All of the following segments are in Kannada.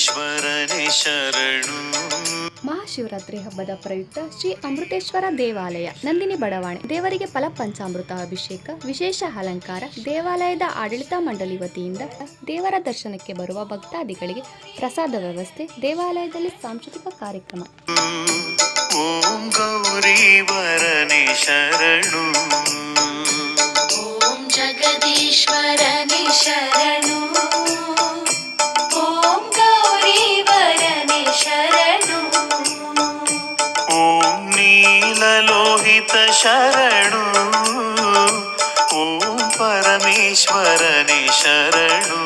ಈಶ್ವರನೇ ಶರಣು. ಮಹಾಶಿವರಾತ್ರಿ ಹಬ್ಬದ ಪ್ರಯುಕ್ತ ಶ್ರೀ ಅಮೃತೇಶ್ವರ ದೇವಾಲಯ ನಂದಿನಿ ಬಡವಾಣಿ. ದೇವರಿಗೆ ಫಲ ಪಂಚಾಮೃತ ಅಭಿಷೇಕ ವಿಶೇಷ ಅಲಂಕಾರ. ದೇವಾಲಯದ ಆಡಳಿತ ಮಂಡಳಿ ವತಿಯಿಂದ ದೇವರ ದರ್ಶನಕ್ಕೆ ಬರುವ ಭಕ್ತಾದಿಗಳಿಗೆ ಪ್ರಸಾದ ವ್ಯವಸ್ಥೆ ದೇವಾಲಯದಲ್ಲಿ ಸಾಂಸ್ಕೃತಿಕ ಕಾರ್ಯಕ್ರಮ. ಓಂ ಗೌರಿ ವರನೇ ಶರಣು. ಓಂ ಜಗದೀಶ್ವರನೇ ಶರಣು. నీలలోహిత శరణు ఓం పరమేశ్వరని శరణు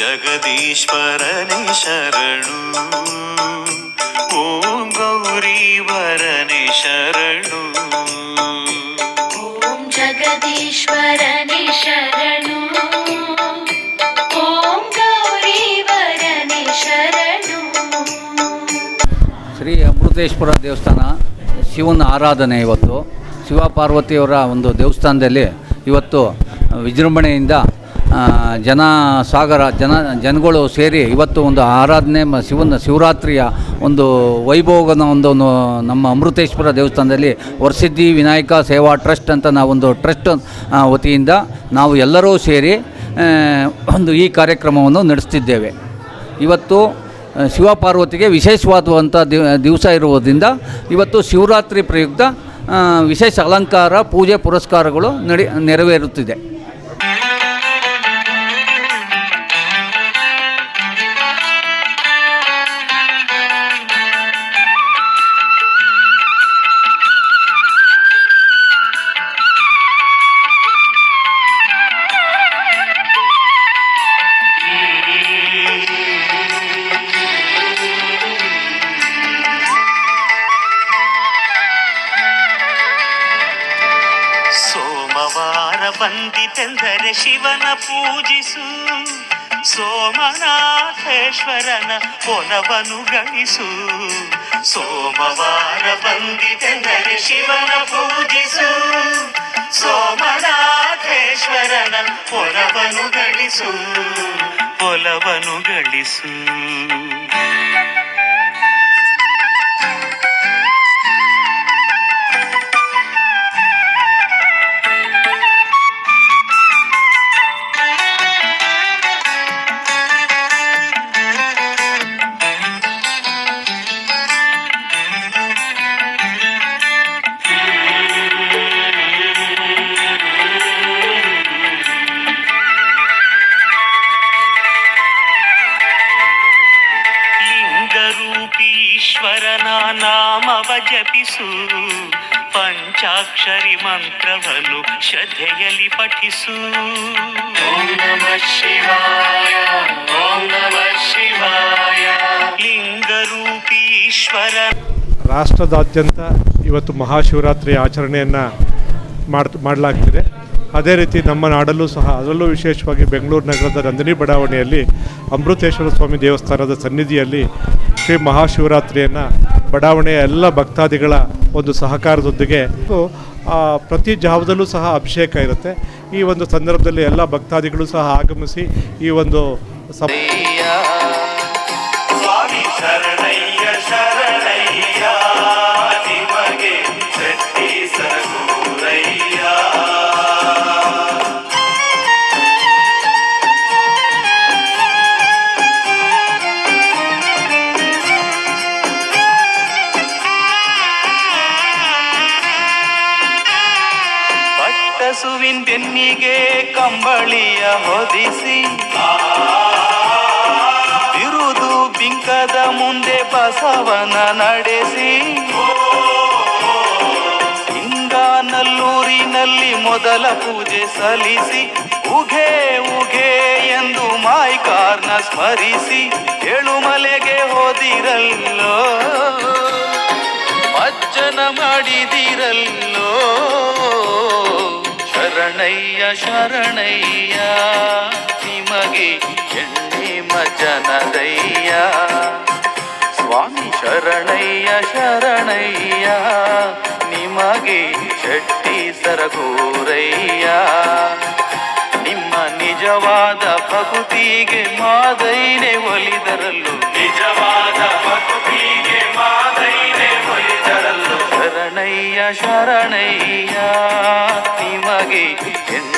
జగదీశ్వరని శరణు ఓం ಶರಣು. ಓಂ ಶರಣು. ಶ್ರೀ ಅಮೃತೇಶ್ವರ ದೇವಸ್ಥಾನ ಶಿವನ ಆರಾಧನೆ ಇವತ್ತು. ಶಿವ ಪಾರ್ವತಿಯವರ ಒಂದು ದೇವಸ್ಥಾನದಲ್ಲಿ ಇವತ್ತು ವಿಜೃಂಭಣೆಯಿಂದ ಜನ ಸಾಗರ ಜನ, ಜನಗಳು ಸೇರಿ ಇವತ್ತು ಒಂದು ಆರಾಧನೆ ಶಿವನ ಶಿವರಾತ್ರಿಯ ಒಂದು ವೈಭೋಗನ ಒಂದು ನಮ್ಮ ಅಮೃತೇಶ್ವರ ದೇವಸ್ಥಾನದಲ್ಲಿ ವರ್ಷಿದ್ದಿ ವಿನಾಯಕ ಸೇವಾ ಟ್ರಸ್ಟ್ ಅಂತ ನಾವೊಂದು ಟ್ರಸ್ಟ್ ವತಿಯಿಂದ ನಾವು ಎಲ್ಲರೂ ಸೇರಿ ಒಂದು ಈ ಕಾರ್ಯಕ್ರಮವನ್ನು ನಡೆಸ್ತಿದ್ದೇವೆ. ಇವತ್ತು ಶಿವಪಾರ್ವತಿಗೆ ವಿಶೇಷವಾದಂಥ ದಿವ ದಿವಸ ಇರುವುದರಿಂದ ಇವತ್ತು ಶಿವರಾತ್ರಿ ಪ್ರಯುಕ್ತ ವಿಶೇಷ ಅಲಂಕಾರ, ಪೂಜೆ ಪುರಸ್ಕಾರಗಳು ನಡೆ, ನೆರವೇರುತ್ತಿದೆ. ಸೋಮವಾರ ಬಂದಿತೆಂದರೆ ಶಿವನ ಪೂಜಿಸು. ಸೋಮನಾಥೇಶ್ವರನ ಒಲವನು ಗಣಿಸು. ಸೋಮವಾರ ಬಂದಿತೆಂದರೆ ಶಿವನ ಪೂಜಿಸು. ಸೋಮನಾಥೇಶ್ವರನ ಒಲವನು ಗಳಿಸು ಗಳಿಸು ಲಿಂಗರೂಪಿ ಈಶ್ವರನ ನಾಮವ ಜಪಿಸು. ಪಂಚಾಕ್ಷರಿ ಮಂತ್ರವನ್ನು ಶ್ರದ್ಧೆಯಲ್ಲಿ ಪಠಿಸು. ಓಂ ನಮ ಶಿವಾಯ ಓಂ ನಮ ಶಿವಾಯ. ಲಿಂಗ ಈಶ್ವರ ರಾಷ್ಟ್ರದಾದ್ಯಂತ ಇವತ್ತು ಮಹಾಶಿವರಾತ್ರಿ ಆಚರಣೆಯನ್ನು ಮಾಡ್ ಮಾಡಲಾಗ್ತಿದೆ. ಅದೇ ರೀತಿ ನಮ್ಮ ನಾಡಲ್ಲೂ ಸಹ ಅದರಲ್ಲೂ ವಿಶೇಷವಾಗಿ ಬೆಂಗಳೂರು ನಗರದ ನಂದಿನಿ ಬಡಾವಣೆಯಲ್ಲಿ ಅಮೃತೇಶ್ವರ ಸ್ವಾಮಿ ದೇವಸ್ಥಾನದ ಸನ್ನಿಧಿಯಲ್ಲಿ ಶ್ರೀ ಮಹಾಶಿವರಾತ್ರಿಯನ್ನು ಬಡಾವಣೆಯ ಎಲ್ಲ ಭಕ್ತಾದಿಗಳ ಒಂದು ಸಹಕಾರದೊಂದಿಗೆ ಪ್ರತಿ ಜಾವದಲ್ಲೂ ಸಹ ಅಭಿಷೇಕ ಇರುತ್ತೆ. ಈ ಒಂದು ಸಂದರ್ಭದಲ್ಲಿ ಎಲ್ಲ ಭಕ್ತಾದಿಗಳು ಸಹ ಆಗಮಿಸಿ ಈ ಒಂದು ಸಪ್ ಪಟ್ಟಸುವಿನ್ ಬೆನ್ನಿಗೆ ಕಂಬಳಿಯ ಹೊದಿಸಿ. ಇರುದು ಬಿಂಕದ ಮುಂದೆ ಬಸವನ ನಡೆಸಿ. ಸಿಂಗಾನಲ್ಲೂರಿನಲ್ಲಿ ಮೊದಲ ಪೂಜೆ ಸಲ್ಲಿಸಿ. ಉಘೆ ಉಘೆ ಎಂದು ಮಾಯ್ಕಾರ್ನ ಸ್ಮರಿಸಿ. ಏಳುಮಲೆಗೆ ಹೋದಿರಲ್ಲೋ? ಮಜ್ಜನ ಮಾಡಿದಿರಲ್ಲೋ? ಶರಣಯ್ಯ ಶರಣಯ್ಯ, ನಿಮಗೆ ಎಣ್ಣಿಮ ಜನದಯ್ಯ ಸ್ವಾಮಿ ಶರಣಯ್ಯ ಶರಣಯ್ಯ, ನಿಮಗೆ ಶೆಟ್ಟಿ ಸರಗೂರಯ್ಯ. ನಿಮ್ಮ ನಿಜವಾದ ಭಕ್ತಿಗೆ ಮಾದೈನೆ ಒಲಿದರಲ್ಲೂ. ನಿಜವಾದ ಭಕ್ತಿಗೆ ಶರಣಯ್ಯ ಶರಣಯ್ಯ ನಿಮಗೆ